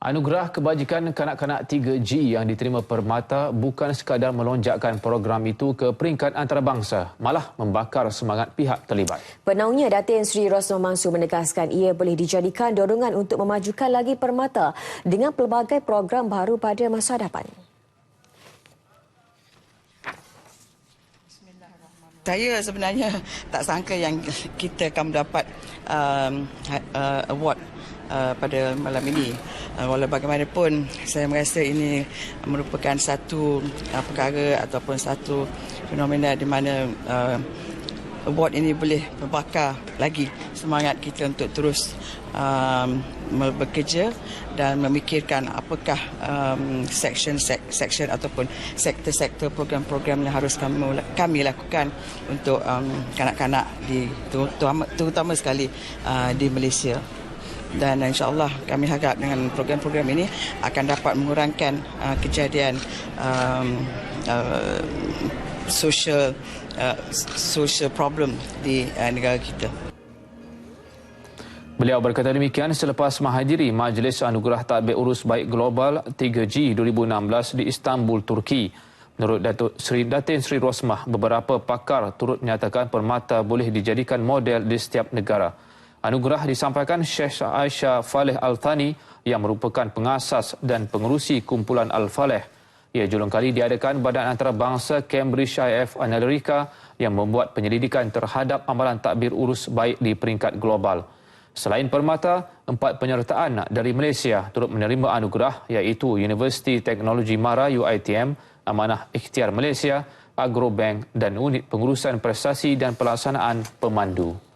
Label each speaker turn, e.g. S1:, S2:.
S1: Anugerah Kebajikan Kanak-Kanak 3G yang diterima Permata bukan sekadar melonjakkan program itu ke peringkat antarabangsa, malah membakar semangat pihak terlibat.
S2: Penaungnya Datin Sri Rosno Mansur menegaskan ia boleh dijadikan dorongan untuk memajukan lagi Permata dengan pelbagai program baru pada masa hadapan.
S3: Saya sebenarnya tak sangka yang kita akan mendapat um, uh, award uh, pada malam ini. Uh, walau bagaimanapun, saya merasa ini merupakan satu uh, perkara ataupun satu fenomena di mana uh, award ini boleh membakar lagi semangat kita untuk terus um, bekerja dan memikirkan apakah um, section section ataupun sektor-sektor program-program yang harus kami kami lakukan untuk um, kanak-kanak di terutama, terutama sekali uh, di Malaysia dan insyaAllah kami harap dengan program-program ini akan dapat mengurangkan uh, kejadian um, uh, social uh, social problem di uh, negara kita.
S1: Beliau berkata demikian selepas menghadiri Majlis Anugerah Tadbir Urus Baik Global 3G 2016 di Istanbul, Turki. Menurut Datuk Sri Datin Sri Rosmah, beberapa pakar turut menyatakan permata boleh dijadikan model di setiap negara. Anugerah disampaikan Syekh Aisyah Faleh Al-Thani yang merupakan pengasas dan pengerusi kumpulan Al-Faleh. Ia julung kali diadakan Badan Antarabangsa Cambridge IF Analytica yang membuat penyelidikan terhadap amalan takbir urus baik di peringkat global. Selain permata, empat penyertaan dari Malaysia turut menerima anugerah iaitu Universiti Teknologi Mara UITM, Amanah Ikhtiar Malaysia, Agrobank dan Unit Pengurusan Prestasi dan Pelaksanaan Pemandu.